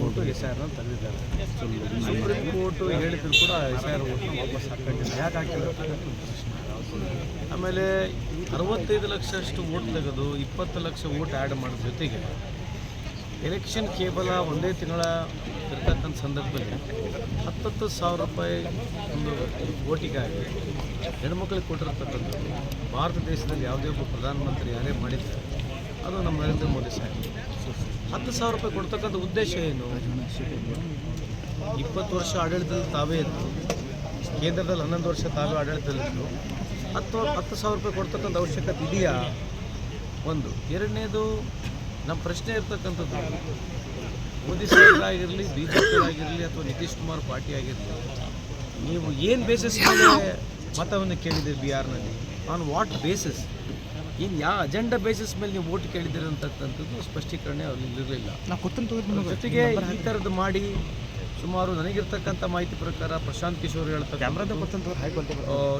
Vote S I ಆರ್ನ ತಂದಿದ್ದಾರೆ. Supreme court ಹೇಳಿದ್ರು ಕೂಡ ಎಸ್ ಆರ್ ಓಟ್ನ ವಾಪಸ್ ಹಾಕಿಲ್ಲ ಯಾಕೆ ಹಾಕಿಲ್ಲ? ಆಮೇಲೆ ಅರವತ್ತೈದು ಲಕ್ಷಷ್ಟು ಓಟ್ ತೆಗೆದು ಇಪ್ಪತ್ತು ಲಕ್ಷ ಓಟ್ ಆ್ಯಡ್ ಮಾಡೋದ್ರ ಜೊತೆಗೆ ಎಲೆಕ್ಷನ್ ಕೇವಲ ಒಂದೇ ತಿಂಗಳ ಇರ್ತಕ್ಕಂಥ ಸಂದರ್ಭದಲ್ಲಿ ಹತ್ತತ್ತು ಸಾವಿರ ರೂಪಾಯಿ ಒಂದು ಓಟಿಗಾಗಿ ಹೆಣ್ಮಕ್ಳಿಗೆ ಕೊಟ್ಟಿರ್ತಕ್ಕಂಥದ್ದು ಭಾರತ ದೇಶದಲ್ಲಿ ಯಾವುದೇ ಒಬ್ಬ ಪ್ರಧಾನಮಂತ್ರಿ ಯಾರೇ ಮಾಡಿದ್ದಾರೆ ಅದು ನಮ್ಮ ನರೇಂದ್ರ ಮೋದಿ ಸಾಹೇಬ್ ಹತ್ತು ಸಾವಿರ ರೂಪಾಯಿ ಕೊಡ್ತಕ್ಕಂಥ ಉದ್ದೇಶ ಏನು? ಇಪ್ಪತ್ತು ವರ್ಷ ಆಡಳಿತದಲ್ಲಿ ತಾವೇ ಇತ್ತು ಕೇಂದ್ರದಲ್ಲಿ ಹನ್ನೊಂದು ವರ್ಷ ತಾವೇ ಆಡಳಿತದಲ್ಲಿತ್ತು ಹತ್ತು ಹತ್ತು ಸಾವಿರ ರೂಪಾಯಿ ಕೊಡ್ತಕ್ಕಂಥ ಅವಶ್ಯಕತೆ ಇದೆಯಾ? ಒಂದು. ಎರಡನೇದು, ನಮ್ಮ ಪ್ರಶ್ನೆ ಇರ್ತಕ್ಕಂಥದ್ದು, ಮೋದಿ ಆಗಿರಲಿ ಬಿ ಜೆ ಪಿ ಆಗಿರಲಿ ಅಥವಾ ನಿತೀಶ್ ಕುಮಾರ್ ಪಾರ್ಟಿ ಆಗಿರಲಿ ನೀವು ಏನು ಬೇಸಿಸ್ ಮೇಲೆ ಮತವನ್ನು ಕೇಳಿದ್ದೀರಿ ಬಿಹಾರ್ನಲ್ಲಿ? ಆನ್ ವಾಟ್ ಬೇಸಿಸ್ ಏನು ಯಾವ ಅಜೆಂಡಾ ಬೇಸಿಸ್ ಮೇಲೆ ನೀವು ಓಟ್ ಕೇಳಿದ್ದೀರಿ ಅಂತಕ್ಕಂಥದ್ದು ಸ್ಪಷ್ಟೀಕರಣ ಅಲ್ಲಿ ಇರಲಿಲ್ಲ. ಜೊತೆಗೆ ಈ ಥರದ್ದು ಮಾಡಿ ಸುಮಾರು ನನಗಿರ್ತಕ್ಕಂಥ ಮಾಹಿತಿ ಪ್ರಕಾರ ಪ್ರಶಾಂತ್ ಕಿಶೋರ್ ಹೇಳ್ತಕ್ಕಂಥ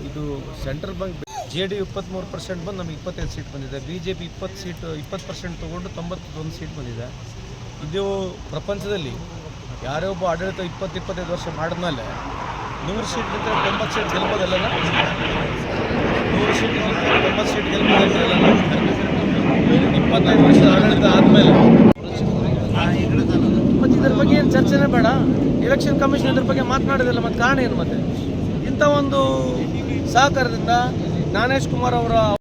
ಇದು ಸೆಂಟ್ರಲ್ ಬ್ಯಾಂಕ್ ಜೆ ಡಿ ಇಪ್ಪತ್ತ್ಮೂರು ಪರ್ಸೆಂಟ್ ಬಂದು ನಮಗೆ ಇಪ್ಪತ್ತೈದು ಸೀಟ್ ಬಂದಿದೆ. ಬಿ ಜೆ ಪಿ ಇಪ್ಪತ್ತು ಸೀಟ್ ಇಪ್ಪತ್ತು ಪರ್ಸೆಂಟ್ ತೊಗೊಂಡು ತೊಂಬತ್ತೊಂದು ಸೀಟ್ ಬಂದಿದೆ. ಇದು ಪ್ರಪಂಚದಲ್ಲಿ ಯಾರೇ ಒಬ್ಬ ಆಡಳಿತ ಇಪ್ಪತ್ತು ಇಪ್ಪತ್ತೈದು ವರ್ಷ ಮಾಡಿದ್ಮೇಲೆ ನೂರು ಸೀಟ್ ನಿಂತ ತೊಂಬತ್ತು ಸೀಟ್ ಗೆಲ್ಬೋದಲ್ಲ ನೂರು ಸೀಟ್ ತೊಂಬತ್ತು ಸೀಟ್ ಗೆಲ್ಬೋದಲ್ಲ? ಇಪ್ಪತ್ತೈದು ವರ್ಷದ ಆಡಳಿತ ಆದಮೇಲೆ. ಮತ್ತು ಇದ್ರ ಬಗ್ಗೆ ಏನು ಚರ್ಚೆನೇ ಬೇಡ. ಎಲೆಕ್ಷನ್ ಕಮಿಷನ್ ಇದ್ರ ಬಗ್ಗೆ ಮಾತನಾಡೋದಿಲ್ಲ, ಮತ್ತೆ ಕಾರಣ ಏನು ಮತ್ತೆ? ಇಂಥ ಒಂದು ಸಹಕಾರದಿಂದ ಜ್ಞಾನೇಶ್ ಕುಮಾರ್ ಅವರ